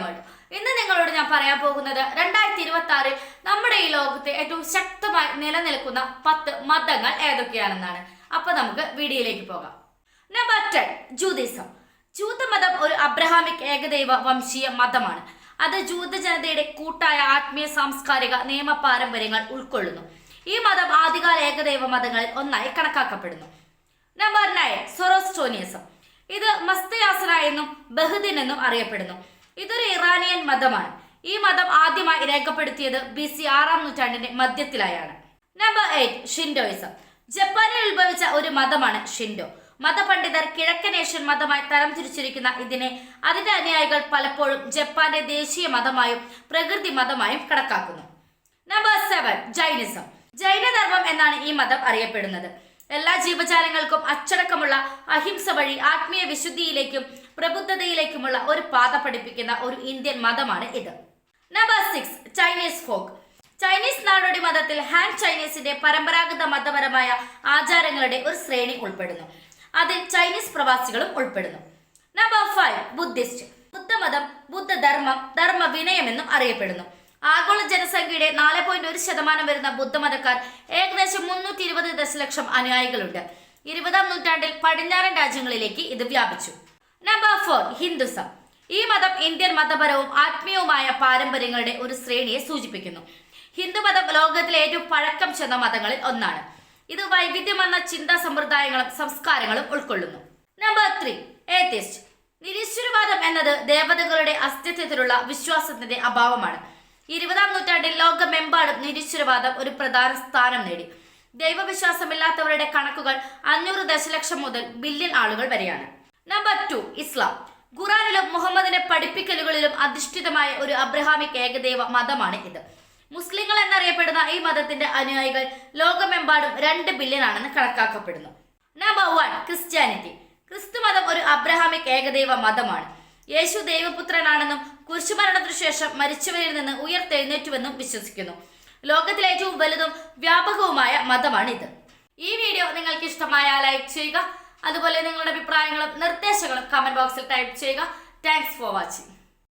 Freedom ഇന്ന് നിങ്ങളോട് ഞാൻ പറയാൻ പോകുന്നത് രണ്ടായിരത്തി ഇരുപത്തി ആറിൽ നമ്മുടെ ഈ ലോകത്ത് ഏറ്റവും ശക്തമായി നിലനിൽക്കുന്ന പത്ത് മതങ്ങൾ ഏതൊക്കെയാണെന്നാണ്. അപ്പൊ നമുക്ക് വീഡിയോയിലേക്ക് പോകാം. നമ്പർ ടെൻ ജൂതിസം ജൂതമതം ഒരു അബ്രഹാമിക് ഏകദൈവ വംശീയ മതമാണ്. അത് ജൂത ജനതയുടെ കൂട്ടായ ആത്മീയ സാംസ്കാരിക നിയമ പാരമ്പര്യങ്ങൾ ഉൾക്കൊള്ളുന്നു. ഈ മതം ആദ്യകാല ഏകദൈവ മതങ്ങളിൽ ഒന്നായി കണക്കാക്കപ്പെടുന്നു. നമ്പർ നയൻ സൊറോസ്റ്റോനിയസം ഇത് മസ്തയാസന എന്നും ബഹുദിൻ എന്നും അറിയപ്പെടുന്നു. ഇതൊരു ഇറാനിയൻ മതമാണ്. ഈ മതം ആദ്യമായി രേഖപ്പെടുത്തിയത് ബി സി ആറാം നൂറ്റാണ്ടിന്റെ മധ്യത്തിലായാണ്. നമ്പർ എയ്റ്റ് ഷിൻഡോയിസം ജപ്പാനിൽ ഉത്ഭവിച്ച ഒരു മതമാണ് ഷിൻഡോ മതപണ്ഡിതർ കിഴക്കൻ ഏഷ്യൻ മതമായി തരംതിരിച്ചിരിക്കുന്ന ഇതിനെ അതിന്റെ അനുയായികൾ പലപ്പോഴും ജപ്പാന്റെ ദേശീയ മതമായും പ്രകൃതി മതമായും കണക്കാക്കുന്നു. നമ്പർ സെവൻ ജൈനിസം ജൈനധർമ്മം എന്നാണ് ഈ മതം അറിയപ്പെടുന്നത്. എല്ലാ ജീവജാലങ്ങൾക്കും അച്ചടക്കമുള്ള അഹിംസ വഴി ആത്മീയ വിശുദ്ധിയിലേക്കും പ്രബുദ്ധതയിലേക്കുമുള്ള ഒരു പാത പഠിപ്പിക്കുന്ന ഒരു ഇന്ത്യൻ മതമാണ് ഇത്. Number six Chinese folk Chinese നാടോടി മതത്തിൽ ഹാൻ ചൈനീസിന്റെ പരമ്പരാഗത മതപരമായ ആചാരങ്ങളുടെ ഒരു ശ്രേണി ഉൾപ്പെടുന്നു. അതിൽ ചൈനീസ് പ്രവാസികളും ഉൾപ്പെടുന്നു. നമ്പർ ഫൈവ് ബുദ്ധിസ്റ്റ് ബുദ്ധമതം ബുദ്ധധർമ്മം ധർമ്മ വിനയം എന്നും അറിയപ്പെടുന്നു. ആഗോള ജനസംഖ്യയുടെ നാല് പോയിന്റ് ഒരു ശതമാനം വരുന്ന ബുദ്ധമതക്കാർ ഏകദേശം മുന്നൂറ്റി ഇരുപത് ദശലക്ഷം അനുയായികളുണ്ട്. ഇരുപതാം നൂറ്റാണ്ടിൽ പടിഞ്ഞാറൻ രാജ്യങ്ങളിലേക്ക് ഇത് വ്യാപിച്ചു. Number four Hinduism. ഈ മതം ഇന്ത്യൻ മതപരവും ആത്മീയവുമായ പാരമ്പര്യങ്ങളുടെ ഒരു ശ്രേണിയെ സൂചിപ്പിക്കുന്നു. ഹിന്ദുമതം ലോകത്തിലെ ഏറ്റവും പഴക്കം ചെന്ന മതങ്ങളിൽ ഒന്നാണ്. ഇത് വൈവിധ്യമെന്ന ചിന്താ സമ്പ്രദായങ്ങളും സംസ്കാരങ്ങളും ഉൾക്കൊള്ളുന്നു. നമ്പർ ത്രീ ഏത്യസ്റ്റ് നിരീശ്വരവാദം എന്നത് ദേവതകളുടെ അസ്തിത്വത്തിലുള്ള വിശ്വാസത്തിന്റെ അഭാവമാണ്. ഇരുപതാം നൂറ്റാണ്ടിൽ ലോകമെമ്പാടും നിരീശ്വരവാദം ഒരു പ്രധാന സ്ഥാനം നേടി. ദൈവവിശ്വാസമില്ലാത്തവരുടെ കണക്കുകൾ അഞ്ഞൂറ് ദശലക്ഷം മുതൽ ബില്യൺ ആളുകൾ വരെയാണ്. Number two Islam. ഖുറാനിലും മുഹമ്മദിന്റെ പഠിപ്പിക്കലുകളിലും അധിഷ്ഠിതമായ ഒരു അബ്രഹാമിക് ഏകദൈവ മതമാണ് ഇത്. മുസ്ലിങ്ങൾ എന്നറിയപ്പെടുന്ന ഈ മതത്തിന്റെ അനുയായികൾ ലോകമെമ്പാടും രണ്ട് ബില്യൺ ആണെന്ന് കണക്കാക്കപ്പെടുന്നു. Number one Christianity. ക്രിസ്തു മതം ഒരു അബ്രഹാമിക് ഏകദൈവ മതമാണ്. യേശു ദൈവപുത്രനാണെന്നും കുരിശുമരണത്തിനു ശേഷം മരിച്ചവരിൽ നിന്ന് ഉയർത്തെഴുന്നേറ്റുവെന്നും വിശ്വസിക്കുന്നു. ലോകത്തിലെ ഏറ്റവും വലുതും വ്യാപകവുമായ മതമാണ് ഇത് ഈ വീഡിയോ നിങ്ങൾക്ക് ഇഷ്ടമായ ലൈക്ക് ചെയ്യുക. അതുപോലെ നിങ്ങളുടെ അഭിപ്രായങ്ങളും നിർദ്ദേശങ്ങളും കമന്റ് ബോക്സിൽ ടൈപ്പ് ചെയ്യുക. Thanks for watching